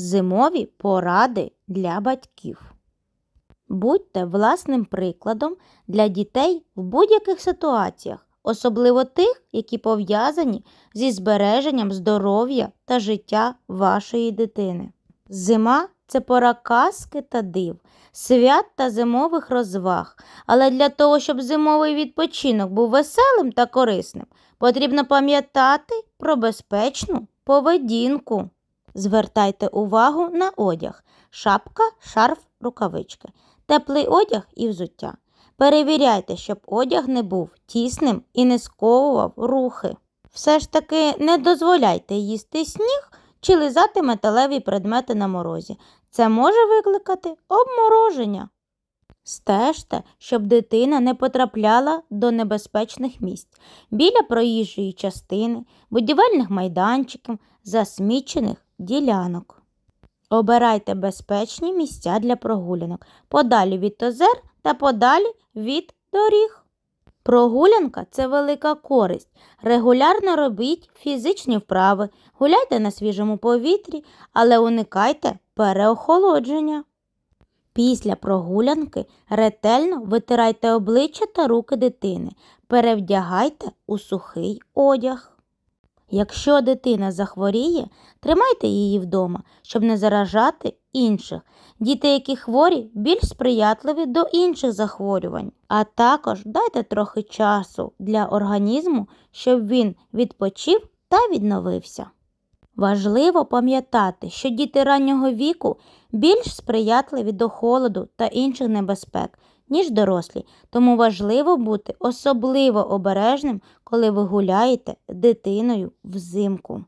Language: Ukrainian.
Зимові поради для батьків. Будьте власним прикладом для дітей в будь-яких ситуаціях, особливо тих, які пов'язані зі збереженням здоров'я та життя вашої дитини. Зима це пора казки та див, свят та зимових розваг. Але для того, щоб зимовий відпочинок був веселим та корисним, потрібно пам'ятати про безпечну поведінку. Звертайте увагу на одяг: шапка, шарф, рукавички, теплий одяг і взуття. Перевіряйте, щоб одяг не був тісним і не сковував рухи. Все ж таки не дозволяйте їсти сніг чи лизати металеві предмети на морозі. Це може викликати обмороження. Стежте, щоб дитина не потрапляла до небезпечних місць біля проїжджої частини, будівельних майданчиків, засмічених ділянок. Обирайте безпечні місця для прогулянок, подалі від озер та подалі від доріг. Прогулянка це велика користь. Регулярно робіть фізичні вправи, гуляйте на свіжому повітрі, але уникайте переохолодження. Після прогулянки ретельно витирайте обличчя та руки дитини, перевдягайте у сухий одяг. Якщо дитина захворіє, тримайте її вдома, щоб не заражати інших. Діти, які хворі, більш сприятливі до інших захворювань. А також дайте трохи часу для організму, щоб він відпочив та відновився. Важливо пам'ятати, що діти раннього віку більш сприятливі до холоду та інших небезпек, ніж дорослі, тому важливо бути особливо обережним, коли ви гуляєте дитиною взимку.